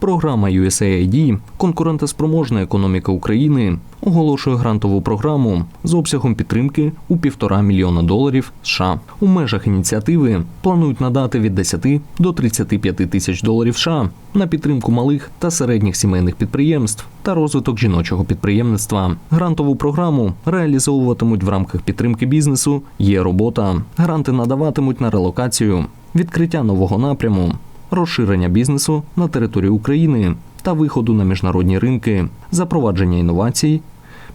Програма USAID Конкурентоспроможна економіка України оголошує грантову програму з обсягом підтримки у півтора мільйона доларів США. У межах ініціативи планують надати від 10 до 35 тисяч доларів США на підтримку малих та середніх сімейних підприємств та розвиток жіночого підприємництва. Грантову програму реалізовуватимуть в рамках підтримки бізнесу. Є робота. Гранти надаватимуть на релокацію, відкриття нового напряму, розширення бізнесу на території України та виходу на міжнародні ринки, запровадження інновацій,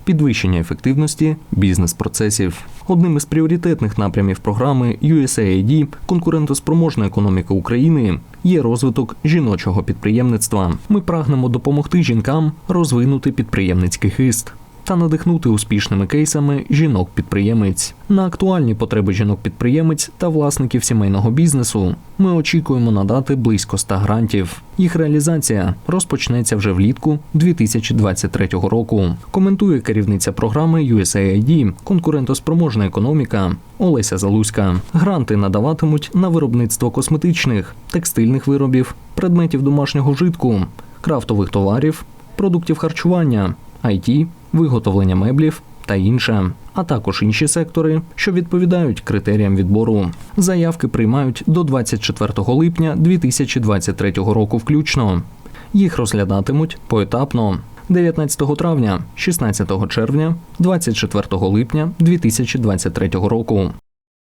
підвищення ефективності бізнес-процесів. Одним із пріоритетних напрямів програми USAID Конкурентоспроможна економіка України є розвиток жіночого підприємництва. Ми прагнемо допомогти жінкам розвинути підприємницький хист. Та надихнути успішними кейсами жінок-підприємець на актуальні потреби жінок-підприємець та власників сімейного бізнесу. Ми очікуємо надати близько 100 грантів. Їх реалізація розпочнеться вже влітку 2023 року. Коментує керівниця програми USAID Конкурентоспроможна економіка Олеся Залузька. Гранти надаватимуть на виробництво косметичних, текстильних виробів, предметів домашнього вжитку, крафтових товарів, продуктів харчування, IT, виготовлення меблів та інше, а також інші сектори, що відповідають критеріям відбору. Заявки приймають до 24 липня 2023 року включно. Їх розглядатимуть поетапно 19 травня, 16 червня, 24 липня 2023 року.